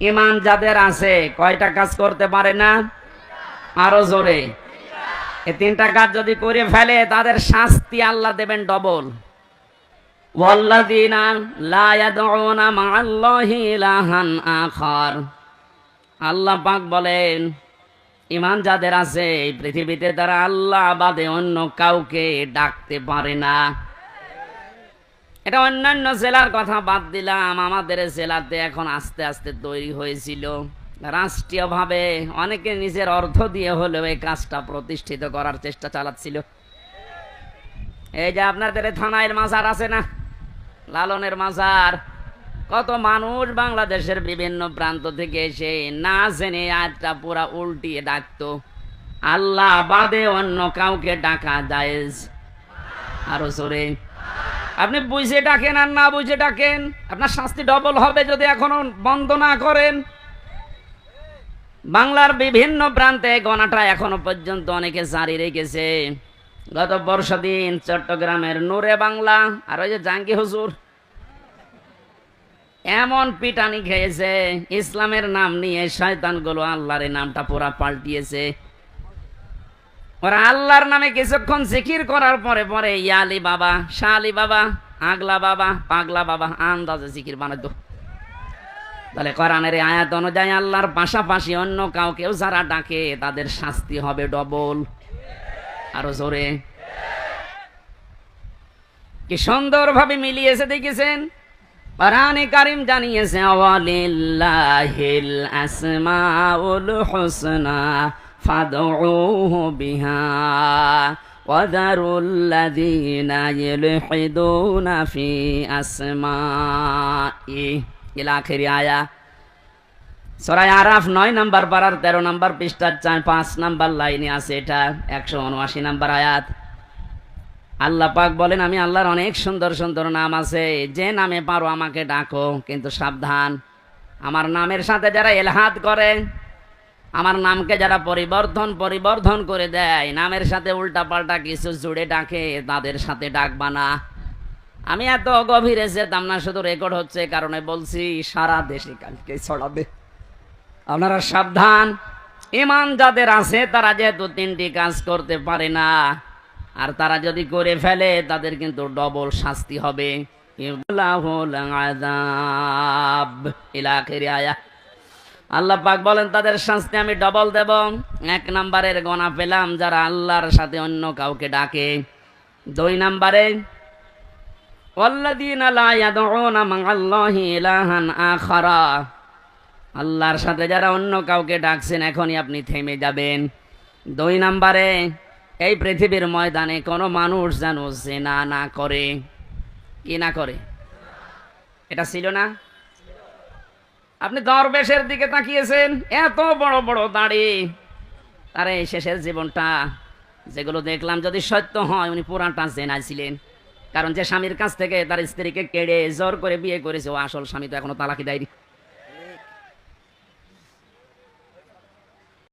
ইমান যাদের আছে, কয়টা কাজ করতে পারে না? আরও জোরে। এই তিনটা কাজ যদি করে ফেলে, তাদের শাস্তি আল্লাহ দেবেন ডবল। আল্লাহ পাক বলেন ইমান যাদের আছে, এই পৃথিবীতে তারা আল্লাহ বাদে অন্য কাউকে ডাকতে পারে না। এটা অন্যান্য জেলার কথা বাদ দিলাম। আমাদের জেলাতে এখন আস্তে আস্তে তৈরি হয়েছিল। রাষ্ট্রীয়ভাবে অনেকে নিজের অর্থ দিয়ে হলেও এই কাজটা প্রতিষ্ঠিত করার চেষ্টা চালাচ্ছিল। এই যে আপনাদের এই থানায় মাজার আছে না? লালনের মাজার। কত মানুষ বাংলাদেশের বিভিন্ন প্রান্ত থেকে এসে না জেনে আজটা পুরা উল্টিয়ে ডাকতো। আল্লাহ বাদে অন্য কাউকে ডাকা জায়েজ। আরও জোরে। আপনি বুঝে ডাকেন আর না বুঝে ডাকেন। আপনার শাস্তি ডবল হবে যদি এখনও বন্ধ না করেন। বাংলার বিভিন্ন প্রান্তে গণাটা এখনও পর্যন্ত অনেকে জারি রেখেছে। গত বর্ষ দিন চট্টগ্রামের নূরে বাংলা আর ওই যে জাঙ্গি হুজুর এমন পিটানি খেয়েছে, ইসলামের নাম নিয়ে শয়তানগুলো আল্লাহর এই নামটা পুরা পাল্টিয়েছে। ওরা আল্লাহর নামে কিছুক্ষণ জিকির করার পরে পরে ইয়ালি বাবা শালি বাবা, আগলা বাবা, পাগলা বাবা, আন্দাজে জিকির বানাতো তাহলে কোরআনের আয়াত অনুযায়ী আল্লাহর পাশাপাশি অন্য কাউকেও যারা ডাকে, তাদের শাস্তি হবে ডবল। আরও জোরে। কি সুন্দরভাবে মিলিয়েছে দেখেছেন? কোরআনে কারিম জানিয়েছে আওয়ালিল্লাহিল আসমাউল হুসনা। ফাদউহু বিহা وذروا الذين يلحدون في أسمائه إلى آخر آية সরাই আরাফ নয় নাম্বার পাড়ার তেরো নাম্বার পৃষ্ঠার চার পাঁচ নাম্বার লাইনে আছে এটা একশো উনআশি নাম্বার আয়াত আল্লাহ পাক বলেন আমি আল্লাহর অনেক সুন্দর সুন্দর নাম আছে যে নামে পারো আমাকে ডাকো কিন্তু সাবধান আমার নামের সাথে যারা এলহাদ করে আমার নামকে যারা পরিবর্তন পরিবর্তন করে দেয়, নামের সাথে উল্টা পাল্টা কিছু জুড়ে ডাকে, তাদের সাথে ডাকবা না। আমি এত গভীরে যেতাম না, শুধু রেকর্ড হচ্ছে কারণে বলছি, সারা দেশে কালকে ছড়াবে। আপনারা সাবধান। ইমান যাদের আছে, তারা যেহেতু তিনটি কাজ করতে পারে না, আর তারা যদি করে ফেলে, তাদের কিন্তু ডবল শাস্তি হবে। আল্লাহ পাক বলেন, তাদের শাস্তি আমি ডবল দেব। এক নাম্বারের গণা পেলাম, যারা আল্লাহর সাথে অন্য কাউকে ডাকে। দুই নাম্বারে আল্লাহর সাথে যারা অন্য কাউকে ডাকছেন, এখনই আপনি থেমে যাবেন। দুই নাম্বারে, এই পৃথিবীর ময়দানে কোনো মানুষ যেন জেনা না করে। কি না করে? এটা ছিল না? আপনি দরবেশের দিকে তাকিয়েছেন? এত বড় বড় দাড়ি। এই শেষের জীবনটা, যেগুলো দেখলাম যদি সত্য হয়, উনি পুরাটা জেনায় ছিলেন। কারণ যে স্বামীর কাছ থেকে তার স্ত্রীকে কেড়ে জোর করে বিয়ে করেছে, ও আসল স্বামী তো এখনও তালাকি দেয়নি।